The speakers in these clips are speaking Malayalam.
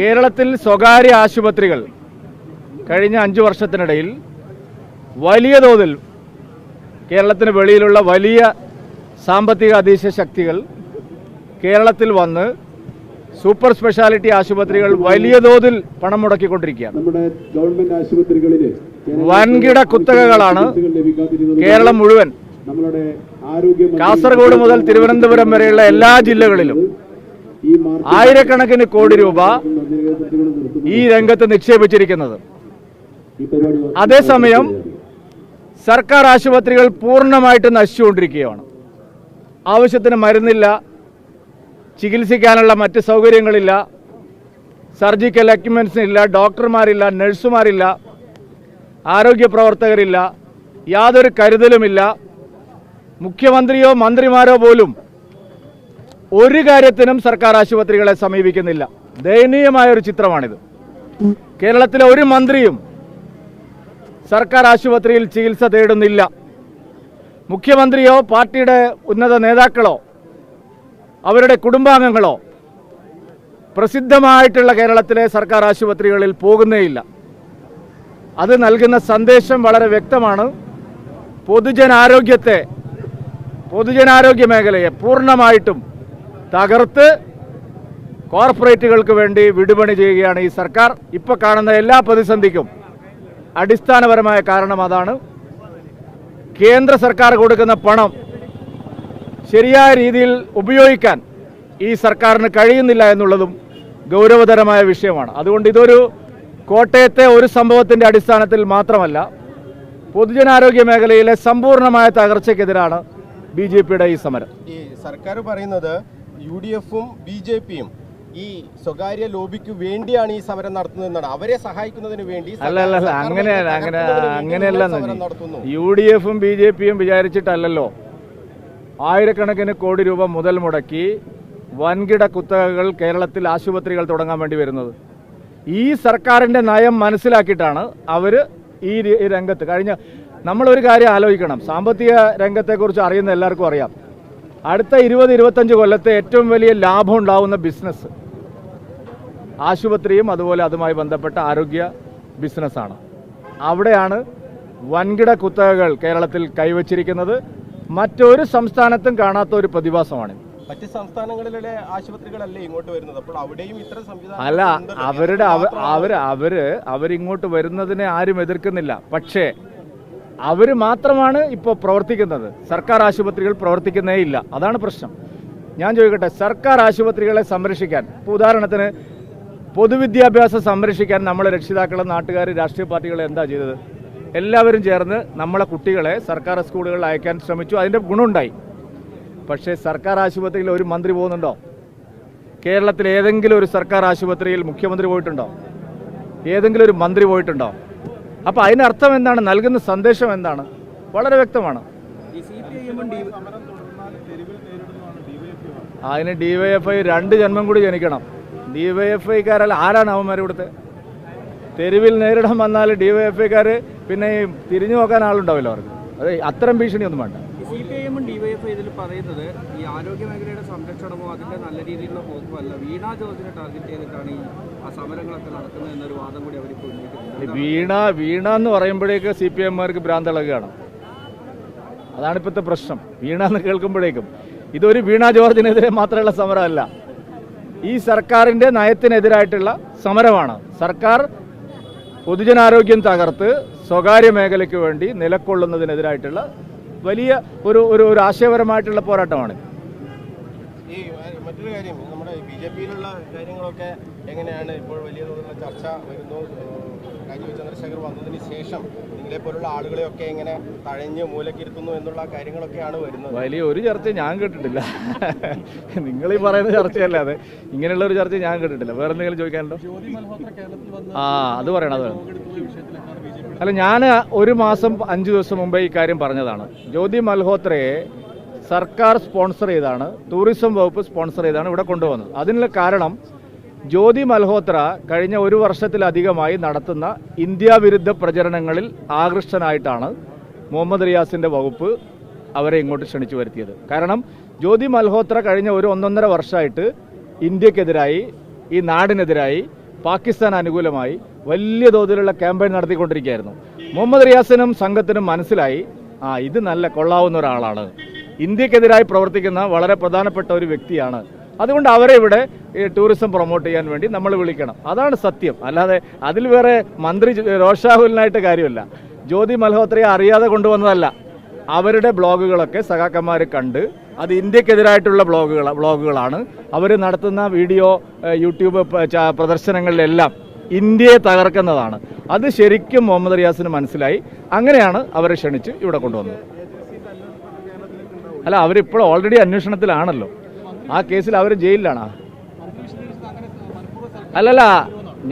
കേരളത്തിൽ സ്വകാര്യ ആശുപത്രികൾ കഴിഞ്ഞ അഞ്ച് വർഷത്തിനിടയിൽ വലിയ തോതിൽ കേരളത്തിന് വെളിയിലുള്ള വലിയ സാമ്പത്തിക അതീശ ശക്തികൾ കേരളത്തിൽ വന്ന് സൂപ്പർ സ്പെഷ്യാലിറ്റി ആശുപത്രികൾ വലിയ തോതിൽ പണം മുടക്കിക്കൊണ്ടിരിക്കുകയാണ് നമ്മുടെ ഗവൺമെന്റ് വൻകിട കുത്തകകളാണ് കേരളം മുഴുവൻ. കാസർഗോഡ് മുതൽ തിരുവനന്തപുരം വരെയുള്ള എല്ലാ ജില്ലകളിലും ആയിരക്കണക്കിന് കോടി രൂപ ഈ രംഗത്ത് നിക്ഷേപിച്ചിരിക്കുന്നത്. അതേസമയം സർക്കാർ ആശുപത്രികൾ പൂർണമായിട്ട് നശിച്ചുകൊണ്ടിരിക്കുകയാണ്. ആവശ്യത്തിന് മരുന്നില്ല ചികിത്സിക്കാനുള്ള മറ്റ് സൗകര്യങ്ങളില്ല സർജിക്കൽ എക്യുപ്മെന്റ്സ് ഇല്ല ഡോക്ടർമാരില്ല നഴ്സുമാരില്ല ആരോഗ്യ പ്രവർത്തകരില്ല യാതൊരു കരുതലുമില്ല. മുഖ്യമന്ത്രിയോ മന്ത്രിമാരോ പോലും ഒരു കാര്യത്തിനും സർക്കാർ ആശുപത്രികളെ സമീപിക്കുന്നില്ല. ദയനീയമായ ഒരു ചിത്രമാണിത്. കേരളത്തിലെ ഒരു മന്ത്രിയും സർക്കാർ ആശുപത്രിയിൽ ചികിത്സ തേടുന്നില്ല. മുഖ്യമന്ത്രിയോ പാർട്ടിയുടെ ഉന്നത നേതാക്കളോ അവരുടെ കുടുംബാംഗങ്ങളോ പ്രസിദ്ധമായിട്ടുള്ള കേരളത്തിലെ സർക്കാർ ആശുപത്രികളിൽ പോകുന്നേയില്ല. അത് നൽകുന്ന സന്ദേശം വളരെ വ്യക്തമാണ്. പൊതുജനാരോഗ്യത്തെ പൊതുജനാരോഗ്യ മേഖലയെ പൂർണമായിട്ടും തകർത്ത് കോർപ്പറേറ്റുകൾക്ക് വേണ്ടി വിടുപണി ചെയ്യുകയാണ് ഈ സർക്കാർ. ഇപ്പോൾ കാണുന്ന എല്ലാ പ്രതിസന്ധിക്കും അടിസ്ഥാനപരമായ കാരണം അതാണ്. കേന്ദ്ര സർക്കാർ കൊടുക്കുന്ന പണം ശരിയായ രീതിയിൽ ഉപയോഗിക്കാൻ ഈ സർക്കാരിന് കഴിയുന്നില്ല എന്നുള്ളതും ഗൗരവതരമായ വിഷയമാണ്. അതുകൊണ്ട് ഇതൊരു കോട്ടയത്തെ ഒരു സംഭവത്തിന്റെ അടിസ്ഥാനത്തിൽ മാത്രമല്ല പൊതുജനാരോഗ്യ മേഖലയിലെ സമ്പൂർണമായ തകർച്ചയ്ക്കെതിരാണ് ബി ജെ പിയുടെ ഈ സമരം. ഈ സർക്കാർ പറയുന്നത് യു ഡി എഫും ബി ജെ പിയും ഈ സ്വകാര്യ ലോബിക്ക് വേണ്ടിയാണ് ഈ സമരം നടത്തുന്നതെന്നാണ് അവരെ സഹായിക്കുന്നതിന് വേണ്ടി അല്ല അല്ല അല്ല അങ്ങനെ അങ്ങനെ അങ്ങനെയല്ല യു ഡി എഫും ബി ജെ പിയും വിചാരിച്ചിട്ടല്ലല്ലോ. ആയിരക്കണക്കിന് കോടി രൂപ മുതൽ മുടക്കി വൻകിട കുത്തകകൾ കേരളത്തിൽ ആശുപത്രികൾ തുടങ്ങാൻ വേണ്ടി വരുന്നത്. ഈ സർക്കാരിന്റെ നയം മനസ്സിലാക്കിയിട്ടാണ് അവർ ഈ ഈ രംഗത്ത് കഴിഞ്ഞ നമ്മളൊരു കാര്യം ആലോചിക്കണം. സാമ്പത്തിക രംഗത്തെക്കുറിച്ച് അറിയുന്ന എല്ലാവർക്കും അറിയാം. അടുത്ത ഇരുപത് ഇരുപത്തഞ്ച് കൊല്ലത്തെ ഏറ്റവും വലിയ ലാഭം ഉണ്ടാവുന്ന ബിസിനസ് ആശുപത്രിയും അതുപോലെ അതുമായി ബന്ധപ്പെട്ട ആരോഗ്യ ബിസിനസ്സാണ് അവിടെയാണ് വൻകിട കുത്തകകൾ കേരളത്തിൽ കൈവച്ചിരിക്കുന്നത്. മറ്റൊരു സംസ്ഥാനത്തും കാണാത്ത ഒരു പ്രതിഭാസമാണ്. മറ്റ് സംസ്ഥാനങ്ങളിലെ ആശുപത്രികളല്ലേ ഇങ്ങോട്ട് വരുന്നത്? അപ്പോൾ അവിടെയും ഇത്ര സംവിധാനം അല്ല അവരുടെ അവർ അവർ അവരിങ്ങോട്ട് വരുന്നതിനെ ആരും എതിർക്കുന്നില്ല. പക്ഷേ അവർ മാത്രമാണ് ഇപ്പോൾ പ്രവർത്തിക്കുന്നത്. സർക്കാർ ആശുപത്രികൾ പ്രവർത്തിക്കുന്നേ ഇല്ല. അതാണ് പ്രശ്നം. ഞാൻ ചോദിക്കട്ടെ സർക്കാർ ആശുപത്രികളെ സംരക്ഷിക്കാൻ ഇപ്പോൾ ഉദാഹരണത്തിന് പൊതുവിദ്യാഭ്യാസം സംരക്ഷിക്കാൻ നമ്മളെ രക്ഷിതാക്കളും നാട്ടുകാർ രാഷ്ട്രീയ പാർട്ടികൾ എന്താ ചെയ്തത്? എല്ലാവരും ചേർന്ന് നമ്മളെ കുട്ടികളെ സർക്കാർ സ്കൂളുകളിൽ അയക്കാൻ ശ്രമിച്ചു. അതിന്റെ ഗുണമുണ്ടായി. പക്ഷേ സർക്കാർ ആശുപത്രിയിൽ ഒരു മന്ത്രി പോകുന്നുണ്ടോ? കേരളത്തിൽ ഏതെങ്കിലും ഒരു സർക്കാർ ആശുപത്രിയിൽ മുഖ്യമന്ത്രി പോയിട്ടുണ്ടോ? ഏതെങ്കിലും ഒരു മന്ത്രി പോയിട്ടുണ്ടോ? അപ്പോൾ അതിനർത്ഥം എന്താണ്? നൽകുന്ന സന്ദേശം എന്താണ്? വളരെ വ്യക്തമാണ്. അതിന് ഡി വൈ എഫ് ഐ രണ്ട് ജന്മം കൂടി ജനിക്കണം. ഡി വൈ എഫ് ഐക്കാരല്ല ആരാണ് അവന്മാർ ഇവിടുത്തെ? തെരുവിൽ നേരിടാൻ വന്നാൽ ഡി വൈ എഫ് ഐക്കാർ പിന്നെ തിരിഞ്ഞു നോക്കാൻ ആളുണ്ടാവില്ല അവർക്ക്. അത് അത്തരം ഭീഷണിയൊന്നും വേണ്ട. സി വൈ എഫ് ഇതിൽ പറയുന്നത് ഈ ആരോഗ്യ മേഖലയുടെ സംരക്ഷണമോ അതിന്റെ നല്ല രീതിയിലുള്ള പോക്കോ അല്ല വീണ ജോർജിനെ ടാർഗറ്റ് ചെയ്തിട്ടാണ് ഈ ആ സമരങ്ങളൊക്കെ നടക്കുന്നത് എന്നൊരു വാദം കൂടി അവർക്ക് ഉന്നയിക്കുന്നത് വീണ വീണ എന്ന് പറയുമ്പോഴേക്ക് സി പി എമ്മാർക്ക് ഭ്രാന്തളകുകയാണ്. അതാണ് ഇപ്പോഴത്തെ പ്രശ്നം. വീണ എന്ന് കേൾക്കുമ്പോഴേക്കും. ഇതൊരു വീണ ജോർജിനെതിരെ മാത്രമുള്ള സമരമല്ല. ഈ സർക്കാരിന്റെ നയത്തിനെതിരായിട്ടുള്ള സമരമാണ്. സർക്കാർ പൊതുജനാരോഗ്യം തകർത്ത് സ്വകാര്യ മേഖലയ്ക്ക് വേണ്ടി നിലക്കൊള്ളുന്നതിനെതിരായിട്ടുള്ള വലിയ ഒരു ഒരു ഒരു ആശയപരമായിട്ടുള്ള പോരാട്ടമാണ്. ഈ മറ്റൊരു കാര്യം നമ്മുടെ ബി കാര്യങ്ങളൊക്കെ എങ്ങനെയാണ് ഇപ്പോൾ വലിയ തോതിലുള്ള ചർച്ച വരുന്നു? രാജീവ് ചന്ദ്രശേഖർ വന്നതിന് ശേഷം നിങ്ങളെ പോലുള്ള ആളുകളെയൊക്കെ എങ്ങനെ തഴഞ്ഞ് മൂലക്കിരുത്തുന്നു എന്നുള്ള കാര്യങ്ങളൊക്കെയാണ് വരുന്നത്. വലിയ ഒരു ചർച്ച ഞാൻ കേട്ടിട്ടില്ല. നിങ്ങൾ ഈ പറയുന്ന ചർച്ചയല്ലാതെ ഇങ്ങനെയുള്ള ഒരു ചർച്ച ഞാൻ കേട്ടിട്ടില്ല. വേറെ എന്തെങ്കിലും ചോദിക്കാനുണ്ടോ? ആ അത് പറയണം അത് അല്ല ഞാൻ ഒരു മാസം അഞ്ച് ദിവസം മുമ്പേ ഈ കാര്യം പറഞ്ഞതാണ്. ജ്യോതി മൽഹോത്രയെ സർക്കാർ സ്പോൺസർ ചെയ്താണ് ടൂറിസം വകുപ്പ് സ്പോൺസർ ചെയ്താണ് ഇവിടെ കൊണ്ടുവന്നത്. അതിനുള്ള കാരണം ജ്യോതി മൽഹോത്ര കഴിഞ്ഞ ഒരു വർഷത്തിലധികമായി നടത്തുന്ന ഇന്ത്യ വിരുദ്ധ പ്രചരണങ്ങളിൽ ആകൃഷ്ടനായിട്ടാണ് മുഹമ്മദ് റിയാസിന്റെ വകുപ്പ് അവരെ ഇങ്ങോട്ട് ക്ഷണിച്ചു വരുത്തിയത്. കാരണം ജ്യോതി മൽഹോത്ര കഴിഞ്ഞ ഒരു ഒന്നൊന്നര വർഷമായിട്ട് ഇന്ത്യക്കെതിരായി ഈ നാടിനെതിരായി പാകിസ്ഥാൻ അനുകൂലമായി വലിയ തോതിലുള്ള ക്യാമ്പയിൻ നടത്തിക്കൊണ്ടിരിക്കുകയായിരുന്നു. മുഹമ്മദ് റിയാസിനും സംഘത്തിനും മനസ്സിലായി ആ ഇത് നല്ല കൊള്ളാവുന്ന ഒരാളാണ്. ഇന്ത്യക്കെതിരായി പ്രവർത്തിക്കുന്ന വളരെ പ്രധാനപ്പെട്ട ഒരു വ്യക്തിയാണ് അതുകൊണ്ട് അവരെ ഇവിടെ ടൂറിസം പ്രൊമോട്ട് ചെയ്യാൻ വേണ്ടി നമ്മൾ വിളിക്കണം. അതാണ് സത്യം. അല്ലാതെ അതിൽ വേറെ മന്ത്രി രോഷാഹുലിനായിട്ട് കാര്യമില്ല. ജ്യോതി മൽഹോത്രയെ അറിയാതെ കൊണ്ടുവന്നതല്ല. അവരുടെ ബ്ലോഗുകളൊക്കെ സഖാക്കന്മാർ കണ്ട് അത് ഇന്ത്യക്കെതിരായിട്ടുള്ള ബ്ലോഗുകൾ ബ്ലോഗുകളാണ്. അവർ നടത്തുന്ന വീഡിയോ യൂട്യൂബ് പ്രദർശനങ്ങളിലെല്ലാം ഇന്ത്യയെ തകർക്കുന്നതാണ്. അത് ശരിക്കും മുഹമ്മദ് റിയാസിന് മനസ്സിലായി. അങ്ങനെയാണ് അവരെ ക്ഷണിച്ച് ഇവിടെ കൊണ്ടുവന്നത്. അല്ല അവരിപ്പോൾ ഓൾറെഡി അന്വേഷണത്തിലാണല്ലോ. ആ കേസിൽ അവർ ജയിലിലാണ്? അല്ലല്ല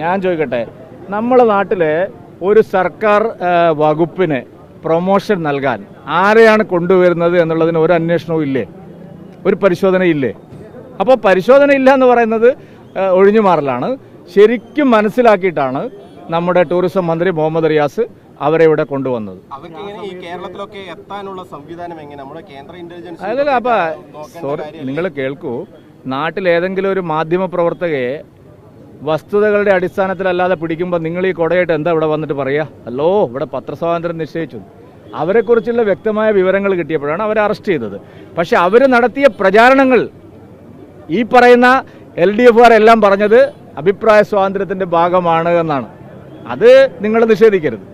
ഞാൻ ചോദിക്കട്ടെ. നമ്മളെ നാട്ടിലെ ഒരു സർക്കാർ വകുപ്പിന് പ്രൊമോഷൻ നൽകാൻ ആരെയാണ് കൊണ്ടുവരുന്നത് എന്നുള്ളതിന് ഒരു അന്വേഷണവും ഇല്ലേ? ഒരു പരിശോധന ഇല്ലേ? അപ്പോൾ പരിശോധന ഇല്ല എന്ന് പറയുന്നത് ഒഴിഞ്ഞു മാറലാണ് ശരിക്കും മനസ്സിലാക്കിയിട്ടാണ് നമ്മുടെ ടൂറിസം മന്ത്രി മുഹമ്മദ് റിയാസ് അവരെ ഇവിടെ കൊണ്ടുവന്നത്. അതല്ല അപ്പൊ സോറി നിങ്ങൾ കേൾക്കൂ. നാട്ടിൽ ഏതെങ്കിലും ഒരു മാധ്യമ പ്രവർത്തകയെ വസ്തുതകളുടെ അടിസ്ഥാനത്തിലല്ലാതെ പിടിക്കുമ്പോൾ നിങ്ങൾ ഈ കൊടയായിട്ട് എന്താ ഇവിടെ വന്നിട്ട് പറയാ? അല്ലോ ഇവിടെ പത്രസ്വാതന്ത്ര്യം നിശ്ചയിച്ചു. അവരെക്കുറിച്ചുള്ള വ്യക്തമായ വിവരങ്ങൾ കിട്ടിയപ്പോഴാണ് അവരെ അറസ്റ്റ് ചെയ്തത്. പക്ഷെ അവർ നടത്തിയ പ്രചാരണങ്ങൾ ഈ പറയുന്ന എൽ ഡി എഫുകാരെല്ലാം പറഞ്ഞത് അഭിപ്രായ സ്വാതന്ത്ര്യത്തിന്റെ ഭാഗമാണ് എന്നാണ്. അത് നിങ്ങൾ നിഷേധിക്കരുത്.